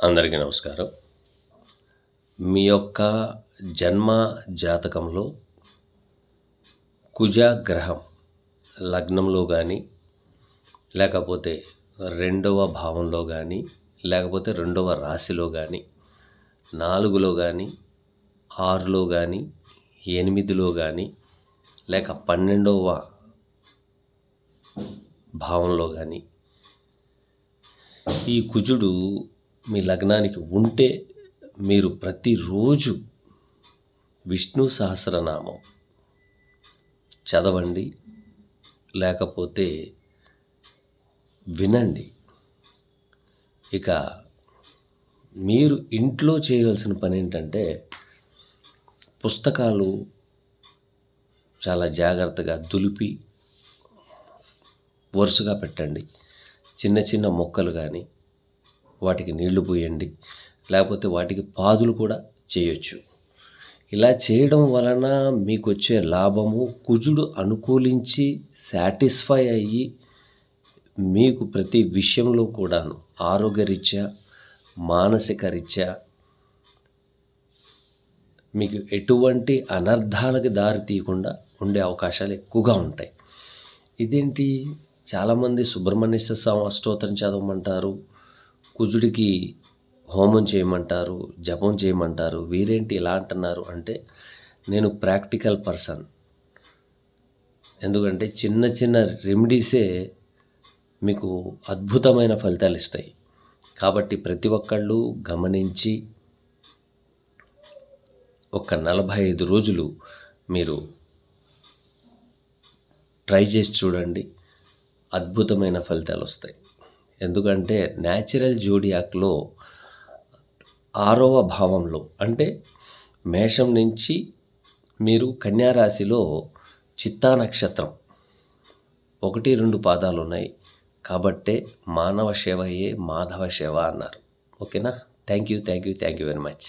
అందరికీ నమస్కారం. మీ యొక్క జన్మ జాతకంలో కుజ గ్రహం లగ్నంలో కానీ లేకపోతే రెండవ భావంలో కానీ లేకపోతే రెండవ రాశిలో కానీ నాలుగులో కానీ ఆరులో కానీ ఎనిమిదిలో కానీ లేక పన్నెండవ భావంలో కానీ ఈ కుజుడు మీ లగ్నానికి ఉంటే మీరు ప్రతిరోజు విష్ణు సహస్రనామం చదవండి లేకపోతే వినండి. ఇక మీరు ఇంట్లో చేయవలసిన పని ఏంటంటే పుస్తకాలు చాలా జాగ్రత్తగా దులిపి వరుసగా పెట్టండి. చిన్న చిన్న మొక్కలు కానీ వాటికి నీళ్ళు పోయండి. లేకపోతే వాటికి పాదులు కూడా చేయొచ్చు. ఇలా చేయడం వలన మీకు వచ్చే లాభము కుజుడు అనుకూలించి సాటిస్ఫై అయ్యి మీకు ప్రతి విషయంలో కూడాను ఆరోగ్యరీత్యా మానసిక రీత్యా మీకు ఎటువంటి అనర్థాలకు దారి తీయకుండా ఉండే అవకాశాలు ఎక్కువగా ఉంటాయి. ఇదేంటి? చాలామంది సుబ్రహ్మణ్య స్వామి అష్టోత్తరం చదవమంటారు. కుజుడికి హోమం చేయమంటారు జపం చేయమంటారు వీరేంటి ఇలా అంటున్నారు అంటే నేను ప్రాక్టికల్ పర్సన్. ఎందుకంటే చిన్న చిన్న రెమెడీసే మీకు అద్భుతమైన ఫలితాలు ఇస్తాయి. కాబట్టి ప్రతి ఒక్కళ్ళు గమనించి ఒక నలభై ఐదు రోజులు మీరు ట్రై చేసి చూడండి. అద్భుతమైన ఫలితాలు వస్తాయి. ఎందుకంటే న్యాచురల్ జోడియాక్లో ఆరవ భావంలో అంటే మేషం నుంచి మీరు కన్యారాశిలో చిత్తా నక్షత్రం ఒకటి రెండు పాదాలు ఉన్నాయి కాబట్టే మానవ సేవయే మాధవ సేవ అన్నారు. ఓకేనా? Thank you thank you thank you very much